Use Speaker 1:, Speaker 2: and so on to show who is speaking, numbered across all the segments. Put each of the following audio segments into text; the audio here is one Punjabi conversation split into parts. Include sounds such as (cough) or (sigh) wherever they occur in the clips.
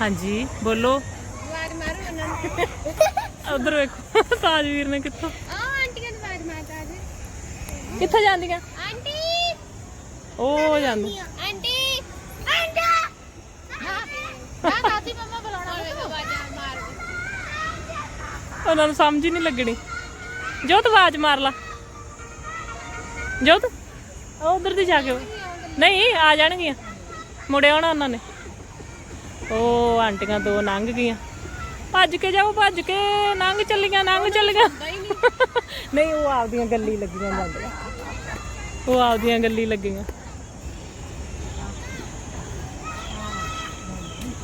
Speaker 1: ਹਾਂਜੀ ਬੋਲੋ।
Speaker 2: ਆਵਾਜ਼ ਮਾਰੋ ਉਹਨਾਂ ਨੂੰ।
Speaker 1: ਉਧਰ ਵੇਖੋ ਤਾਜਵੀਰ ਨੇ ਕਿੱਥੋਂ?
Speaker 2: ਆ ਆਂਟੀਆਂ ਦੀ ਆਵਾਜ਼ ਮਾਰਦਾ ਜੀ
Speaker 1: ਕਿੱਥੇ ਜਾਂਦੀਆਂ?
Speaker 2: ਆਂਟੀ!
Speaker 1: ਉਹ ਜਾਂਦੀ।
Speaker 2: ਆਂਟੀ! ਆਂਟਾ! ਹਾਂ ਦਾਦੀ ਮੰਮਾ ਬੁਲਾਉਣਾ ਹੋਵੇ ਆਵਾਜ਼ ਮਾਰ ਦੇ
Speaker 1: ਉਹਨਾਂ ਨੂੰ ਸਮਝ ਹੀ ਨਹੀਂ ਲੱਗਣੀ। ਜੋਤ ਆਵਾਜ਼ ਮਾਰ ਲਾ। ਜੋਤ ਉਹ ਉਧਰ ਦੀ ਜਾ ਕੇ। ਨਹੀਂ ਆ ਜਾਣਗੀਆਂ। ਮੁੜਿਆ ਆਉਣਾ ਉਹਨਾਂ ਨੇ। ਉਹ ਆਂਟੀਆਂ ਦੋ ਲੰਘ ਗਈਆਂ। ਭੱਜ ਕੇ ਜਾਓ ਭੱਜ ਕੇ। ਲੰਘ ਚੱਲੀਆਂ ਲੰਘ ਚੱਲੀਆਂ। ਨਹੀਂ ਉਹ ਆਪਦੀਆਂ ਗੱਲੀ ਲੱਗੀਆਂ ਜਾਂਦੀਆਂ। ਉਹ ਆਪਦੀਆਂ ਗੱਲੀ ਲੱਗੀਆਂ।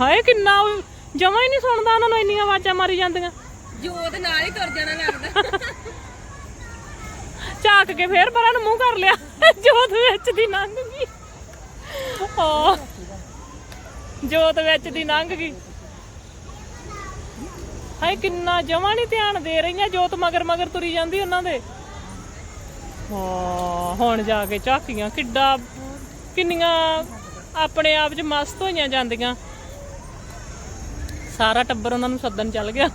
Speaker 1: ਹਾਏ ਕਿੰਨਾ ਜਮਾ ਹੀ ਨਹੀਂ ਸੁਣਦਾ ਉਹਨਾਂ ਨੂੰ ਇੰਨੀਆਂ ਆਵਾਜ਼ਾਂ ਮਾਰੀ ਜਾਂਦੀਆਂ।
Speaker 2: ਜੋਤ ਨਾਲ ਹੀ ਤੁਰ ਜਾਣਾ ਲੱਗਦਾ।
Speaker 1: ਝਾਕ ਕੇ ਫੇਰ ਪਰਾਂ ਨੂੰ ਮੂੰਹ ਕਰ ਲਿਆ। ਜੋਤ ਵਿੱਚ ਦੀ ਲੰਘ ਗਈ। ਓ। ਜੋਤ ਵਿੱਚ ਦੀ ਲੰਘ ਗਈ। ਹਾਏ, ਕਿੰਨਾ ਜਮਾ ਨਹੀਂ ਧਿਆਨ ਦੇ ਰਹੀਆਂ ਜੋਤ, ਮਗਰ ਮਗਰ ਤੁਰੀ ਜਾਂਦੀ ਉਹਨਾਂ ਦੇ। ਹਾਂ, ਹੁਣ ਜਾ ਕੇ ਝਾਕੀਆਂ ਕਿੱਡਾ, ਕਿੰਨੀਆਂ ਆਪਣੇ ਆਪ 'ਚ ਮਸਤ ਹੋਈਆਂ ਜਾਂਦੀਆਂ। ਸਾਰਾ ਟੱਬਰ ਉਹਨਾਂ ਨੂੰ ਸੱਦਣ ਚੱਲ ਗਿਆ।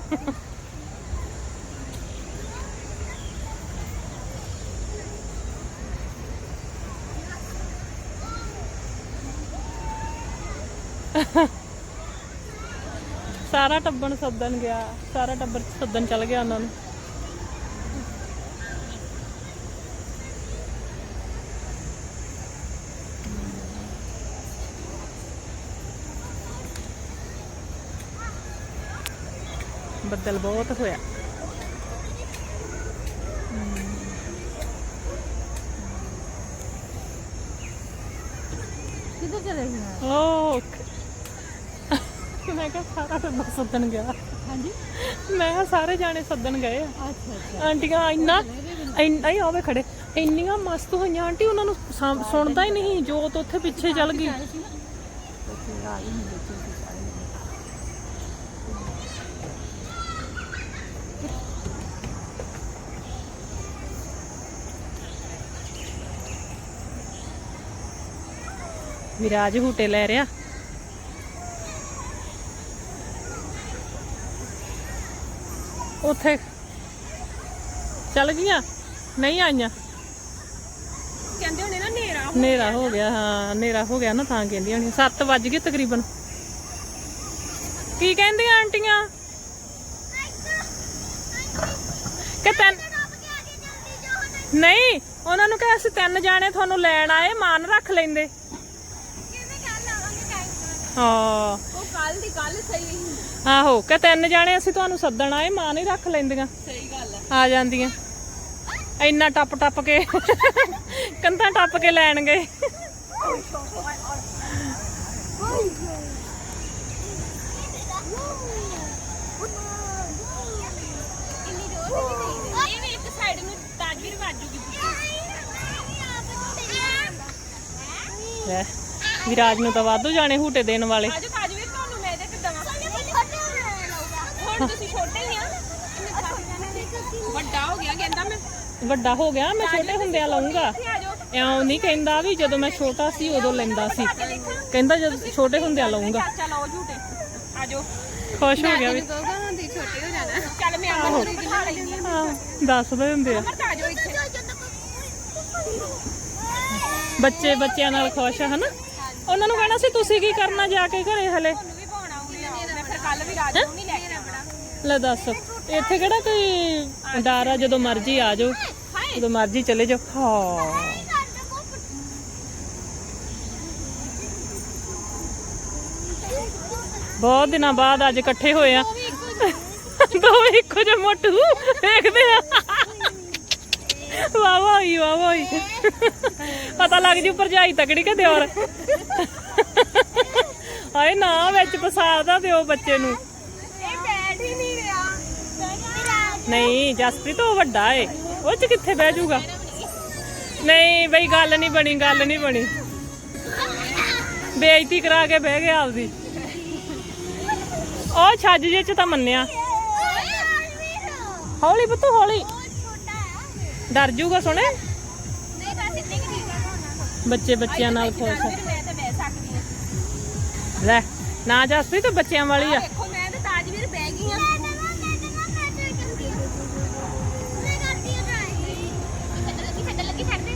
Speaker 1: ਸਾਰਾ ਟੱਬਰ ਸੱਦਣ ਗਿਆ ਸਾਰਾ ਟੱਬਰ ਸੱਦਣ ਚੱਲ ਗਿਆ ਉਹਨਾਂ ਨੂੰ। ਬੱਦਲ ਬਹੁਤ ਹੋਇਆ।
Speaker 2: ਕਿੱਧਰ ਚਲੇ ਗਏ?
Speaker 1: ਓਕੇ ਮੈਂ ਕਿਹਾ ਸਾਰਾ ਟੱਬਰ ਸੱਦਣ ਗਿਆ।
Speaker 2: ਹਾਂਜੀ।
Speaker 1: ਮੈਂ ਕਿਹਾ ਸਾਰੇ ਜਾਣੇ ਸੱਦਣ ਗਏ ਆ।
Speaker 2: ਅੱਛਾ ਅੱਛਾ।
Speaker 1: ਆਂਟੀਆਂ ਇੰਨਾ ਇੰਨਾ ਹੀ ਆਵੇ ਖੜੇ। ਇੰਨੀਆਂ ਮਸਤ ਹੋਈਆਂ ਆਂਟੀ ਉਹਨਾਂ ਨੂੰ ਸੁਣਦਾ ਹੀ ਨਹੀਂ ਜੋਤ ਉੱਥੇ ਪਿੱਛੇ ਚੱਲ ਗਈ। ਵਿਰਾਜ ਹੂਟੇ ਲੈ ਰਿਆ ਉੱਥੇ ਚੱਲ ਗਈਆਂ? ਨਹੀਂ ਆਈਆਂ।
Speaker 2: ਕਹਿੰਦੇ ਹੋਣੇ ਨਾ ਨੇਰਾ
Speaker 1: ਹਨੇਰਾ ਹੋ ਗਿਆ ਹਾਂ ਹਨੇਰਾ ਹੋ ਗਿਆ ਨਾ ਤਾਂ ਕਹਿੰਦੀਆਂ ਹੋਣੀ। 7 ਵੱਜ ਗਏ ਤਕਰੀਬਨ। ਕੀ ਕਹਿੰਦੀਆਂ ਆਂਟੀਆਂ? ਕਿ ਤੈਨ ਨਹੀਂ ਉਹਨਾਂ ਨੂੰ ਕਿਹਾ ਅਸੀਂ ਤਿੰਨ ਜਾਣੇ ਤੁਹਾਨੂੰ ਲੈਣ ਆਏ ਮਾਨ ਰੱਖ ਲੈਂਦੇ। ਹਾਂ।
Speaker 2: ਕੱਲ ਦੀ ਕੱਲ ਸਹੀ
Speaker 1: ਆਹੋ ਕਿ ਤਿੰਨ ਜਾਣੇ ਅਸੀਂ ਤੁਹਾਨੂੰ ਸੱਦਣ ਆਏ ਮਾਨ ਹੀ ਰੱਖ ਲੈਂਦੀਆਂ।
Speaker 2: ਸਹੀ ਗੱਲ ਹੈ
Speaker 1: ਆ ਜਾਂਦੀਆਂ। ਇੰਨਾ ਟੱਪ ਟੱਪ ਕੇ ਕੰਧਾਂ ਟੱਪ ਕੇ ਲੈਣ ਗਏ। ਵਿਰਾਜ ਨੂੰ ਤਾਂ ਵਾਧੂ ਜਾਣੇ ਹੂਟੇ ਦੇਣ ਵਾਲੇ
Speaker 2: ਆਜੋ ਤਾਜਵੀਰ ਤੁਹਾਨੂੰ ਮੈਂ ਇਹਦੇ ਤੇ ਦਵਾਂ ਹੁਣ ਤੁਸੀਂ ਛੋਟੇ ਹੀ ਆ ਵੱਡਾ ਹੋ ਗਿਆ ਕਹਿੰਦਾ ਮੈਂ।
Speaker 1: ਵੱਡਾ ਹੋ ਗਿਆ ਮੈਂ ਛੋਟੇ ਹੁੰਦਿਆਂ ਲਾਉਂਗਾ। ਐਉਂ ਨਹੀਂ ਕਹਿੰਦਾ ਵੀ ਜਦੋਂ ਮੈਂ ਛੋਟਾ ਸੀ ਉਦੋਂ ਲੈਂਦਾ ਸੀ। ਕਹਿੰਦਾ ਜਦ ਛੋਟੇ ਹੁੰਦਿਆਂ ਲਾਉਂਗਾ।
Speaker 2: ਚਾਚਾ ਲਾਓ ਝੂਟੇ। ਆ ਜਾਓ।
Speaker 1: ਖੁਸ਼ ਹੋ ਗਿਆ ਵੀ
Speaker 2: ਕਹੂਗਾ ਹੁਣ ਦੀ ਛੋਟੇ ਹੋ ਜਾਣਾ। ਚੱਲ ਮੈਂ ਅਮਰ ਨੂੰ ਬਿਠਾ ਲੈਂਦੀ ਆ।
Speaker 1: ਹਾਂ ਦੱਸਦੇ ਹੁੰਦੇ ਆ।
Speaker 2: ਅਮਰ ਤਾਂ ਆ ਜਾਓ ਇੱਥੇ।
Speaker 1: ਬੱਚੇ ਬੱਚਿਆਂ ਨਾਲ ਖੁਸ਼ ਆ ਹਨਾ? ਉਹਨਾਂ ਨੂੰ ਕਹਿਣਾ ਸੀ ਤੁਸੀਂ ਕੀ ਕਰਨਾ ਜਾ ਕੇ ਘਰੇ ਹਲੇ?
Speaker 2: ਤੁਹਾਨੂੰ ਵੀ ਪਾਉਣਾ ਆਉਂਦੀ ਆ ਮੈਂ ਫਿਰ ਕੱਲ ਵੀ ਰਾਜ ਨੂੰ ਨਹੀਂ ਲੈ
Speaker 1: ਲੈ ਦੱਸ। ਇੱਥੇ ਕਿਹੜਾ ਕੋਈ ਡਰ ਆ? ਜਦੋਂ ਮਰਜ਼ੀ ਆ ਜਾਓ। ਜਦੋਂ ਮਰਜ਼ੀ ਚਲੇ ਜਾਓ। ਹਾਂ। ਬਹੁਤ ਦਿਨਾਂ ਬਾਅਦ ਅੱਜ ਇਕੱਠੇ ਹੋਏ ਆ। ਦੋਵੇਂ ਇੱਕੋ ਜਿਹੇ ਮੋਟੂ ਵੇਖਦੇ ਆ। ਵਾਹ ਵਾਹ ਹੋਈ ਵਾਹ ਵਾਹ ਪਤਾ ਲੱਗ ਜੂ ਭਰਜਾਈ ਤਕੜੀ ਕਿ ਦਿਓਰ। ਹਾਏ, ਨਾ ਵਿੱਚ ਫਸਾਦਾ ਦਿਓ ਬੱਚੇ ਨੂੰ।
Speaker 2: ਇਹ ਬੈਠ ਹੀ ਨਹੀਂ
Speaker 1: ਨਹੀਂ, ਜਸਪ੍ਰੀਤ ਉਹ ਵੱਡਾ ਏ। ਉਹ ਚ ਕਿੱਥੇ ਬਹਿ ਜਾਊਗਾ ਨਹੀਂ, ਬਈ ਗੱਲ ਨਹੀਂ ਬਣੀ, ਗੱਲ ਨਹੀਂ ਬਣੀ। ਬੇਇੱਜ਼ਤੀ ਕਰਾ ਕੇ ਬਹਿ ਗਿਆ ਆਪਦੀ। ਉਹ ਛੱਜ ਜੇ ਚ ਤਾਂ ਮੰਨਿਆ। ਹੌਲੀ ਪੁੱਤੂ, ਹੌਲੀ। ਡਰ ਜੂਗਾ ਸੁਣੇ ਬੱਚੇ ਬੱਚਿਆਂ ਨਾਲ ਖੁਸ਼ ਲੈ, ਨਾ ਜਸਪ੍ਰੀਤ ਤੇ ਬੱਚਿਆਂ ਵਾਲੀ ਆ।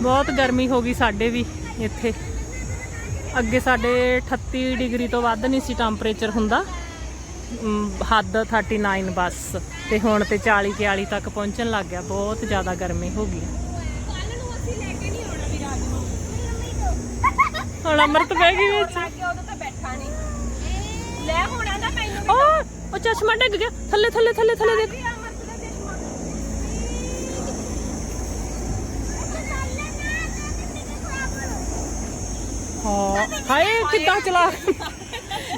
Speaker 1: ਬਹੁਤ ਗਰਮੀ ਹੋ ਗਈ ਸਾਡੇ ਵੀ ਇੱਥੇ। ਅੱਗੇ ਸਾਡੇ 38 ਡਿਗਰੀ ਤੋਂ ਵੱਧ ਨਹੀਂ ਸੀ ਟੈਂਪਰੇਚਰ ਹੁੰਦਾ। ਹੱਦ 39 ਬਸ। ਤੇ ਹੁਣ ਤੇ 40 41 ਤੱਕ ਪਹੁੰਚਣ ਲੱਗ ਗਿਆ। ਬਹੁਤ ਜ਼ਿਆਦਾ ਗਰਮੀ ਹੋ ਗਈ। ਹੁਣ ਅਮਰਤ ਬਹਿ ਗਈ ਵਿੱਚ। ਓ ਉਹ ਚਸ਼ਮਾ ਡਿੱਗ ਗਿਆ। ਥੱਲੇ ਥੱਲੇ ਥੱਲੇ ਥੱਲੇ ਦੇਖ
Speaker 2: ਵੀ ਅਮਰਤ ਦਾ ਚਸ਼ਮਾ
Speaker 1: ਹਾਂ। ਹਾਏ ਕਿੱਦਾਂ ਚਲਾ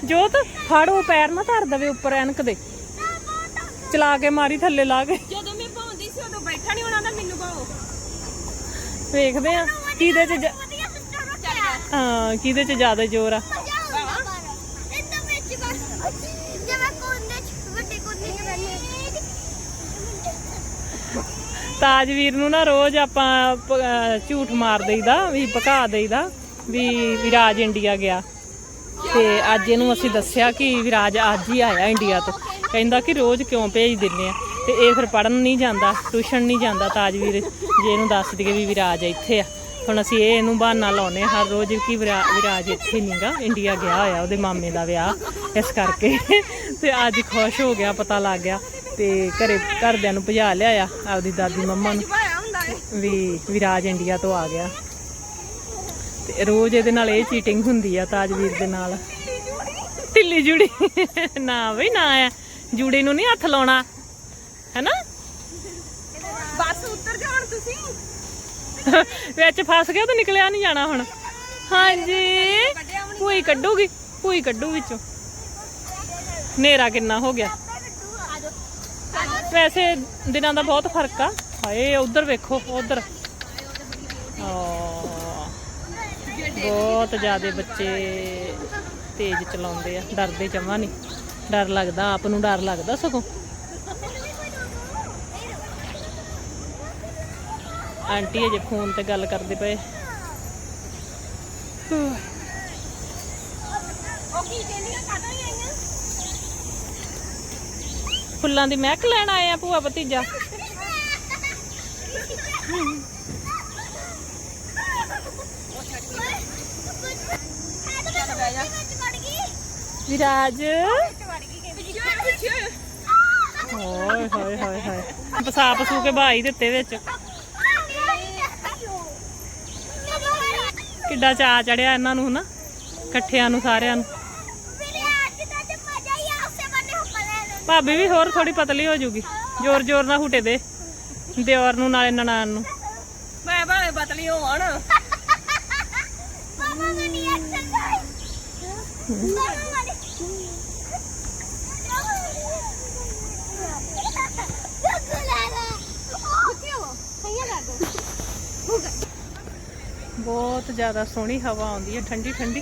Speaker 1: ਜੋਤ ਫਾੜੋ ਪੈਰ ਨਾ ਧਰ ਦਵੇ ਉੱਪਰ ਐਨਕ ਦੇ। ਚਲਾ ਕੇ ਮਾਰੀ ਥੱਲੇ ਲਾ ਕੇ।
Speaker 2: ਜਦੋਂ ਮੈਂ ਪਾਉਂਦੀ ਸੀ ਉਦੋਂ ਬੈਠਾ ਨਹੀਂ ਹੋਣਾ ਤਾਂ ਮੈਨੂੰ ਪਾਓ।
Speaker 1: ਵੇਖਦੇ ਆ ਕਿਹਦੇ ਚ ਹਾਂ ਕਿਹਦੇ ਚ ਜ਼ਿਆਦਾ ਜ਼ੋਰ ਆ? ਤਾਜਵੀਰ ਨੂੰ ਨਾ ਰੋਜ਼ ਆਪਾਂ ਝੂਠ ਮਾਰ ਦੇਈਦਾ ਵੀ ਪਕਾ ਦੇਈਦਾ। ਵੀ ਵਿਰਾਜ ਇੰਡੀਆ ਗਿਆ। ਤੇ ਅੱਜ ਇਹਨੂੰ ਅਸੀਂ ਦੱਸਿਆ ਕਿ ਵਿਰਾਜ ਅੱਜ ਹੀ ਆਇਆ ਇੰਡੀਆ ਤੋਂ। ਕਹਿੰਦਾ ਕਿ ਰੋਜ਼ ਕਿਉਂ ਭੇਜ ਦਿੰਦੇ ਆ। ਤੇ ਇਹ ਫਿਰ ਪੜਨ ਨਹੀਂ ਜਾਂਦਾ, ਟਿਊਸ਼ਨ ਨਹੀਂ ਜਾਂਦਾ ਤਾਜਵੀਰ, ਜੇ ਇਹਨੂੰ ਦੱਸ ਦਈਏ ਵੀ ਵਿਰਾਜ ਇੱਥੇ ਆ। ਹੁਣ ਅਸੀਂ ਇਹ ਇਹਨੂੰ ਬਹਾਨਾ ਲਾਉਨੇ ਹਰ ਰੋਜ਼ ਕਿ ਵਿਰਾ- ਵਿਰਾਜ ਇੱਥੇ ਨਹੀਂਗਾ ਇੰਡੀਆ ਗਿਆ ਹੋਇਆ ਉਹਦੇ ਮਾਮੇ ਦਾ ਵਿਆਹ, ਇਸ ਕਰਕੇ। ਤੇ ਅੱਜ ਖੁਸ਼ ਹੋ ਗਿਆ, ਪਤਾ ਲੱਗ ਗਿਆ। ਤੇ ਘਰੇ ਘਰਦਿਆਂ ਨੂੰ ਭਜਾ ਲਿਆਇਆ, ਆਪਦੀ ਦਾਦੀ ਮੰਮਾ ਨੂੰ। ਵੀ ਵਿਰਾਜ ਇੰਡੀਆ ਤੋਂ ਆ ਗਿਆ। ਤੇ ਰੋਜ਼ ਇਹਦੇ ਨਾਲ ਇਹ ਚੀਟਿੰਗ ਹੁੰਦੀ ਆ ਤਾਜਵੀਰ ਦੇ ਨਾਲ। ਢਿੱਲੀ ਜੁੜੀ। ਨਾ ਬਈ ਨਾ ਆ। ਜੂੜੇ ਨੂੰ ਨਹੀਂ ਹੱਥ ਲਾਉਣਾ। ਹੈਨਾ?
Speaker 2: ਬਸ ਉੱਤਰ ਜਾ ਹੁਣ ਤੁਸੀਂ।
Speaker 1: ਵਿੱਚ ਫਸ ਗਿਆ ਤਾਂ ਨਿਕਲਿਆ ਨਹੀਂ ਜਾਣਾ ਹੁਣ। ਹਾਂਜੀ। ਭੂਈ ਕੱਢੂਗੀ ਭੂਈ ਕੱਢੂ ਵਿੱਚੋਂ। ਹਨੇਰਾ ਕਿੰਨਾ ਹੋ ਗਿਆ। ਵੈਸੇ ਦਿਨਾਂ ਦਾ ਬਹੁਤ ਫ਼ਰਕ ਆ। ਹਾਏ ਉਧਰ ਵੇਖੋ ਉਧਰ। ਬਹੁਤ ਜ਼ਿਆਦਾ ਬੱਚੇ ਤੇਜ਼ ਚਲਾਉਂਦੇ ਆ, ਡਰਦੇ ਜਮਾ ਨਹੀਂ। ਡਰ ਲੱਗਦਾ, ਆਪ ਨੂੰ ਡਰ ਲੱਗਦਾ ਸਗੋਂ। ਆਂਟੀ ਅਜੇ ਫੋਨ ਤੇ ਗੱਲ ਕਰਦੇ ਪਏ। ਫੁੱਲਾਂ ਦੀ ਮਹਿਕ ਲੈਣ ਆਏ ਆ ਭੂਆ ਭਤੀਜਾ। ਵਿਰਾਜ। ਹੋਏ ਹੋਏ ਹੋਏ ਹੋਏ। ਪਸਾ ਪਸੂ ਕੇ ਬਾਈ ਦਿੱਤੇ ਵਿੱਚ। ਕਿੱਡਾ ਚਾ ਚੜਿਆ ਇਹਨਾਂ ਨੂੰ ਹਨਾ ਇਕੱਠਿਆਂ ਨੂੰ ਸਾਰਿਆਂ ਨੂੰ। ਭਾਬੀ ਵੀ ਹੋਰ ਥੋੜੀ ਪਤਲੀ ਹੋ ਜੂਗੀ। ਜ਼ੋਰ ਜ਼ੋਰ ਨਾਲ ਹੂਟੇ ਦੇ ਦਿਓਰ ਨੂੰ ਨਾਲੇ ਨਨਾਣ ਨੂੰ।
Speaker 2: ਮੈਂ ਭਾਵੇਂ ਬਤਲੀ ਹੋਣ
Speaker 1: ਬਹੁਤ ਜ਼ਿਆਦਾ ਸੋਹਣੀ ਹਵਾ ਆਉਂਦੀ ਹੈ ਠੰਡੀ ਠੰਡੀ।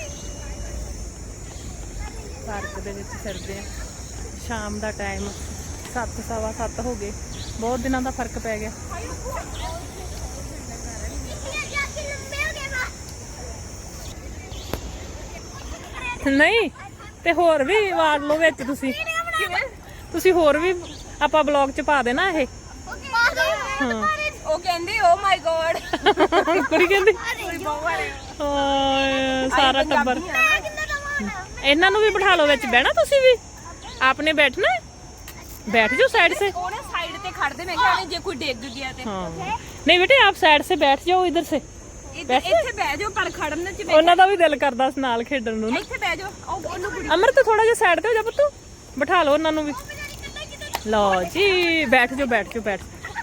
Speaker 1: ਪਾਰਕ ਦੇ ਵਿੱਚ ਫਿਰਦੇ ਆ। ਸ਼ਾਮ ਦਾ ਟਾਈਮ 7 ਸਵਾ 7 ਹੋ ਗਏ। ਬਹੁਤ ਦਿਨਾਂ ਦਾ ਫ਼ਰਕ ਪੈ ਗਿਆ। ਨਹੀਂ ਤੇ ਹੋਰ ਵੀ ਵਾੜ ਲਓ ਵਿੱਚ ਤੁਸੀਂ। ਤੁਸੀਂ ਹੋਰ ਵੀ ਆਪਾਂ ਬਲੌਗ ਚ ਪਾ ਦੇਣਾ ਇਹ। ਹਾਂ।
Speaker 2: ਕਹਿੰਦੇ ਓ ਮਾਈ ਗੋਡ
Speaker 1: ਕੁੜੀ ਕਹਿੰਦੀ ਓਏ ਸਾਰਾ ਟੱਬਰ ਇਹਨਾਂ ਨੂੰ ਵੀ ਬਿਠਾ ਲਓ ਵਿੱਚ ਬਹਿਣਾ ਤੁਸੀਂ ਵੀ ਆਪਨੇ ਬੈਠਣਾ ਹੈ? बैठ जाओ साइड से
Speaker 2: ਉਹ ਨਾ ਸਾਈਡ ਤੇ ਖੜਦੇ ਮੈਂ ਕਿਹਾ ਜੇ ਕੋਈ ਡਿੱਗ ਗਿਆ ਤੇ
Speaker 1: हाँ नहीं बेटे आप साइड से बैठ जाओ इधर से
Speaker 2: ਇੱਥੇ ਇੱਥੇ ਬਹਿ ਜਾਓ ਪਰ ਖੜਨ ਚ ਮੈਂ
Speaker 1: ਉਹਨਾਂ ਦਾ ਵੀ ਦਿਲ ਕਰਦਾ ਸੀ ਨਾਲ ਖੇਡਣ ਨੂੰ ਨਾ
Speaker 2: ਇੱਥੇ ਬਹਿ ਜਾਓ ਉਹ ਉਹਨੂੰ ਕੁੜੀ
Speaker 1: ਅਮਰ ਤੇ ਥੋੜਾ ਜਿਹਾ ਸਾਈਡ ਤੇ ਹੋ ਜਾ ਪੁੱਤੂ ਬਿਠਾ ਲਓ ਉਹਨਾਂ ਨੂੰ ਵੀ ਲਓ ਜੀ ਬੈਠ ਜਾਓ ਬੈਠ ਜਾਓ ਬੈਠ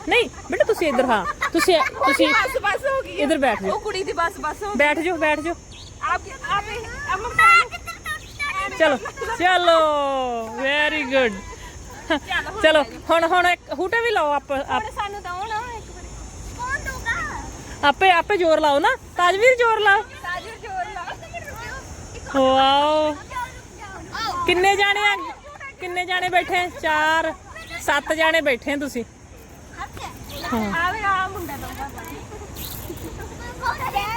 Speaker 1: ਨਹੀਂ ਬੇਟਾ ਤੁਸੀਂ ਇੱਧਰ ਹਾਂ। ਤੁਸੀਂ ਤੁਸੀਂ
Speaker 2: ਬਸ ਬਸ ਹੋ ਗਈ
Speaker 1: ਇੱਧਰ ਬੈਠ ਜਾਓ।
Speaker 2: ਉਹ ਕੁੜੀ ਦੀ ਬਸ ਬਸ ਹੋ
Speaker 1: ਬੈਠ ਜਾਓ ਬੈਠ ਜਾਓ।
Speaker 2: ਆਪ ਆਪ ਅਮਾ
Speaker 1: ਚਲੋ ਚਲੋ। ਵੈਰੀ ਗੁੱਡ ਚਲੋ ਹੁਣ ਹੁਣ ਇੱਕ ਹੂਟੇ ਵੀ ਲਾਓ ਆਪ ਆਪ-
Speaker 2: ਸਾਨੂੰ ਤਾਂ ਨਾ ਇੱਕ ਵਾਰੀ। ਕੌਣ ਦੂਗਾ
Speaker 1: ਆਪੇ ਆਪੇ ਜ਼ੋਰ ਲਾਓ ਨਾ। ਤਾਜਵੀਰ ਜ਼ੋਰ ਲਾਓ।
Speaker 2: ਤਾਜਰ ਜੋਰ ਲਾ
Speaker 1: ਵਾਓ ਕਿੰਨੇ ਜਾਣੇ ਆ? ਕਿੰਨੇ ਜਾਣੇ ਬੈਠੇ ਆ? ਚਾਰ ਸੱਤ ਜਾਣੇ ਬੈਠੇ ਆ ਤੁਸੀਂ।
Speaker 2: ਮੁੰਡਾ ਦਊਗਾ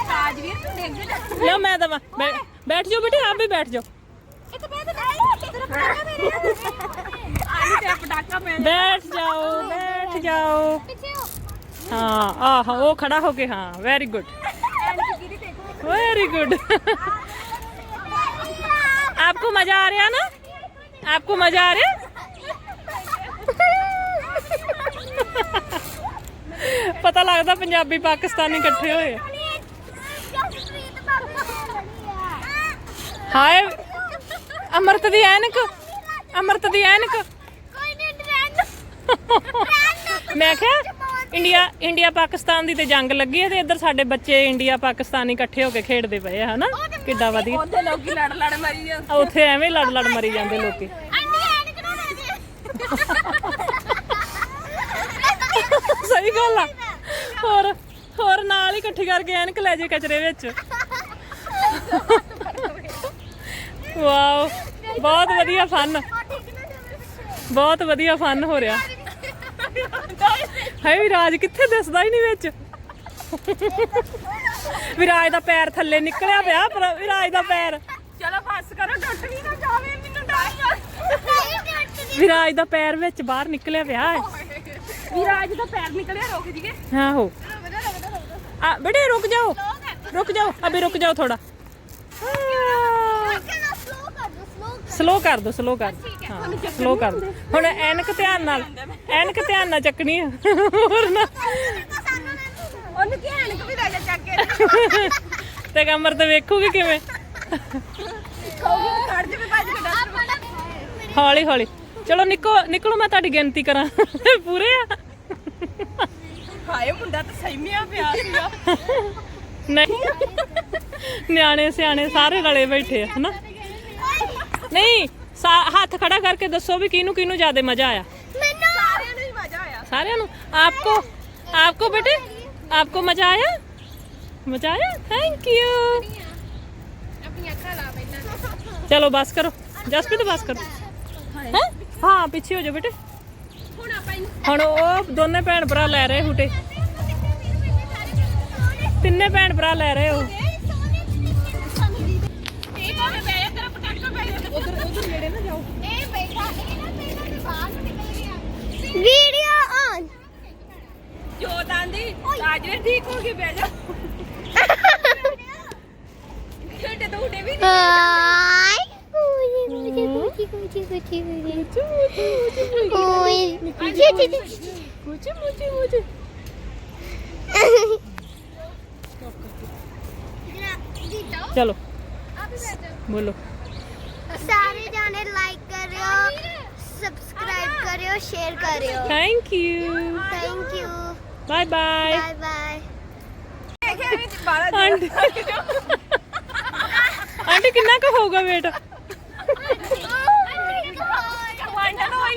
Speaker 2: ਤਾਜਵੀਰ ਤੂੰ ਡਿੱਗ ਜਾ
Speaker 1: ਲਓ ਮੈਂ ਦਵਾ ਬੈਠ ਜਾਓ ਬੇਟੇ ਆਪ ਵੀ ਬੈਠ ਜਾਓ
Speaker 2: ਇੱਥੇ ਬਹਿ ਤੇ ਆਲੂ ਤੇ ਪਟਾਕਾ ਪੈ
Speaker 1: ਬੈਠ ਜਾਓ ਬੈਠ ਜਾਓ
Speaker 2: ਪਿੱਛੇ ਹੋ
Speaker 1: हाँ आह वो खड़ा होके हाँ वेरी गुड वेरी गुड आपको मजा आ रहा ना आपको मजा आ रहा ਪਤਾ ਲੱਗਦਾ ਪੰਜਾਬੀ ਪਾਕਿਸਤਾਨੀ ਇਕੱਠੇ ਹੋਏ ਆ। ਹਾਏ ਅਮਰਤ ਦੀ ਐਨਕ ਅਮਰਤ ਦੀ ਐਨਕ। ਮੈਂ ਕਿਹਾ ਇੰਡੀਆ ਇੰਡੀਆ ਪਾਕਿਸਤਾਨ ਦੀ ਤੇ ਜੰਗ ਲੱਗੀ ਹੈ ਤੇ ਇੱਧਰ ਸਾਡੇ ਬੱਚੇ ਇੰਡੀਆ ਪਾਕਿਸਤਾਨੀ ਇਕੱਠੇ ਹੋ ਕੇ ਖੇਡਦੇ ਪਏ ਆ ਹਨਾ? ਕਿੱਡਾ ਵਧੀਆ।
Speaker 2: ਉਹਦੇ ਲੋਕੀ ਲੜ ਲੜ ਮਰੀ ਜਾਂਦੇ।
Speaker 1: ਆ ਉੱਥੇ ਐਵੇਂ ਲੜ ਲੜ ਮਰੀ ਜਾਂਦੇ ਲੋਕੀ। ਸਹੀ ਗੱਲ ਆ। ਹੋਰ ਹੋਰ ਨਾਲ ਹੀ ਇਕੱਠੀ ਕਰਕੇ ਐਨਕ ਲੈ ਜੇ ਕਚਰੇ ਵਿੱਚ। ਵਾਓ ਬਹੁਤ ਵਧੀਆ ਫਨ ਬਹੁਤ ਵਧੀਆ ਫਨ ਹੋ ਰਿਹਾ। ਹੈ ਵਿਰਾਜ ਕਿੱਥੇ ਦਿਸਦਾ ਹੀ ਨਹੀਂ ਵਿੱਚ। ਵਿਰਾਜ ਦਾ ਪੈਰ ਥੱਲੇ ਨਿਕਲਿਆ ਪਿਆ ਪਰ ਵਿਰਾਜ ਦਾ ਪੈਰ।
Speaker 2: ਚਲੋ ਬਸ ਕਰੋ ਟੁੱਟ ਵੀ ਨਾ ਜਾਵੇ ਮੈਨੂੰ ਡਰ
Speaker 1: ਵਿਰਾਜ ਦਾ ਪੈਰ ਵਿੱਚ ਬਾਹਰ ਨਿਕਲਿਆ ਪਿਆ ਹੈ। ਬੇਟੇ ਰੁਕ ਜਾਓ। ਰੁਕ ਜਾਓ ਅਬੇ ਰੁਕ ਜਾਓ ਥੋੜਾ ਸਲੋ ਕਰ ਦੋ ਸਲੋ ਕਰ ਹਾਂ ਸਲੋ ਕਰ ਦੋ। ਹੁਣ ਐਨਕ ਧਿਆਨ ਨਾਲ ਐਨਕ ਧਿਆਨ ਨਾਲ ਚੱਕਣੀ ਆ ਹੋਰ ਨਾ।
Speaker 2: ਉਹਨੂੰ ਕੀ ਐਨਕ ਵੀ ਲੈ ਚੱਕ ਕੇ।
Speaker 1: ਤੇ ਕਮਰ ਤੇ ਵੇਖੂਗੀ ਕਿਵੇਂ। ਹੌਲੀ ਹੌਲੀ। ਚਲੋ ਨਿਕੋ ਨਿਕਲੋ ਮੈਂ ਤੁਹਾਡੀ ਗਿਣਤੀ ਕਰਾਂ। ਪੂਰੇ ਆ?
Speaker 2: ਹਾਏ ਮੁੰਡਾ ਤਾਂ ਸਹਿਮਿਆ ਪਿਆ ਸੀਗਾ।
Speaker 1: ਨਹੀਂ। ਨਿਆਣੇ ਸਿਆਣੇ ਸਾਰੇ ਰਲੇ ਬੈਠੇ ਆ ਨਹੀਂ ਹੱਥ ਖੜਾ ਕਰਕੇ ਦੱਸੋ ਵੀ ਕਿਹਨੂੰ ਕਿਹਨੂੰ ਜ਼ਿਆਦਾ ਮਜ਼ਾ ਆਇਆ? ਮੈਨੂੰ।
Speaker 2: ਸਾਰਿਆਂ ਨੂੰ ਹੀ ਮਜ਼ਾ ਆਇਆ।
Speaker 1: ਸਾਰਿਆਂ ਨੂੰ? ਆਪਕੋ ਆਪਕੋ ਬੇਟੇ? ਆਪਕੋ ਮਜ਼ਾ ਆਇਆ? ਮਜ਼ਾ ਆਇਆ? ਥੈਂਕ ਯੂ
Speaker 2: ਆਪਣੀ ਅੱਖਾਂ ਲਾ ਬੈਠਾ
Speaker 1: ਚਲੋ ਬਸ ਕਰੋ। ਜਸਪ੍ਰੀਤ ਬਸ ਕਰੋ। ਹੈ? ਹਾਂ ਪਿੱਛੇ ਹੋ ਜਾ ਬੇਟੇ।
Speaker 2: ਹੁਣ ਆਪਾਂ ਇਹਨੂੰ
Speaker 1: ਹੁਣ ਉਹ ਦੋਨੇ ਭੈਣ ਭਰਾ ਲੈ ਰਹੇ ਹੁਟੇ। ਤਿੰਨੇ ਭੈਣ ਭਰਾ ਲੈ ਰਹੇ ਹੋ
Speaker 2: ਆਜਰੇ ਠੀਕ ਹੋ ਗਈ ਬਹਿ ਜਾ। (laughs) ਤੋਂ ਹੁਣੇ ਵੀ
Speaker 3: ਨਹੀਂ ਕੁਜੀ ਓਏ ਜੀ ਜੀ ਜੀ
Speaker 1: ਮੁਝੇ ਮੁਝੇ ਮੁਝੇ ਚਲੋ ਬੋਲੋ
Speaker 3: ਸਾਰੇ ਜਾਣੇ ਲਾਈਕ ਕਰਿਓ ਸਬਸਕ੍ਰਾਈਬ ਕਰਿਓ ਸ਼ੇਅਰ ਕਰਿਓ
Speaker 1: thank you
Speaker 3: thank you
Speaker 2: bye bye bye
Speaker 1: bye aunty ਕਿੰਨਾ ਕੁ ਹੋਊਗਾ weight
Speaker 2: ਵਾਂਡਾ ਨਾ ਹੋਈ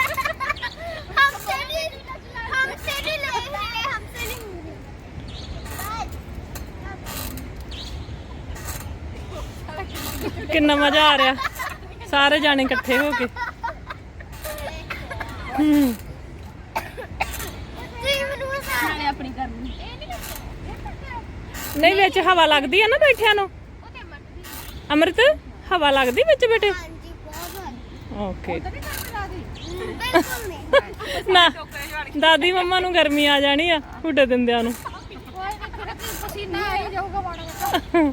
Speaker 1: ਕਿੰਨਾ ਮਜ਼ਾ ਆ ਰਿਹਾ। ਸਾਰੇ ਜਾਣੇ ਇਕੱਠੇ ਹੋ ਕੇ। ਹੂੰ।
Speaker 2: ਨਾਲੇ ਆਪਣੀ ਕਰਨੀ
Speaker 1: ਨਹੀਂ, ਵਿੱਚ ਹਵਾ ਲੱਗਦੀ ਆ ਨਾ ਬੈਠਿਆਂ ਨੂੰ।
Speaker 3: ਉਹਦੇ
Speaker 1: ਅੰਮ੍ਰਿਤ, ਹਵਾ ਲੱਗਦੀ ਵਿੱਚ ਬੇਟੇ ਓਕੇ। ਨਾ, ਦਾਦੀ ਮੰਮਾ ਨੂੰ ਗਰਮੀ ਆ ਜਾਣੀ ਆ, ਹੁੱਡੇ ਦਿੰਦਿਆਂ ਨੂੰ।
Speaker 3: ਪਸੀਨਾ ਆਈ ਜਾਊਗਾ ਮਾੜਾ